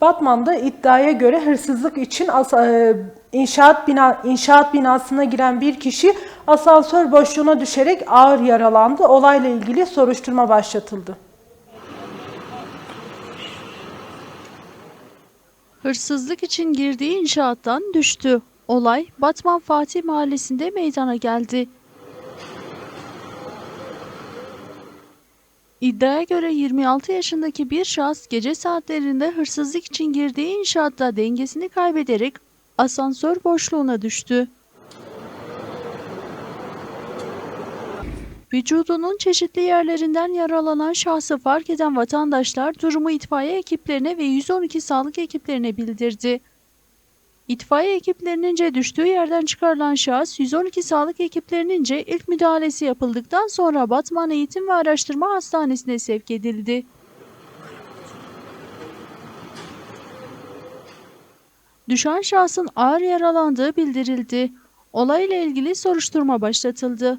Batman'da iddiaya göre hırsızlık için e, inşaat bina inşaat binasına giren bir kişi asansör boşluğuna düşerek ağır yaralandı. Olayla ilgili soruşturma başlatıldı. Hırsızlık için girdiği inşaattan düştü. Olay Batman Fatih Mahallesi'nde meydana geldi. İddiaya göre 26 yaşındaki bir şahıs gece saatlerinde hırsızlık için girdiği inşaatta dengesini kaybederek asansör boşluğuna düştü. Vücudunun çeşitli yerlerinden yaralanan şahsı fark eden vatandaşlar durumu itfaiye ekiplerine ve 112 sağlık ekiplerine bildirdi. İtfaiye ekiplerinince düştüğü yerden çıkarılan şahıs 112 sağlık ekiplerinince ilk müdahalesi yapıldıktan sonra Batman Eğitim ve Araştırma Hastanesi'ne sevk edildi. Düşen şahsın ağır yaralandığı bildirildi. Olayla ilgili soruşturma başlatıldı.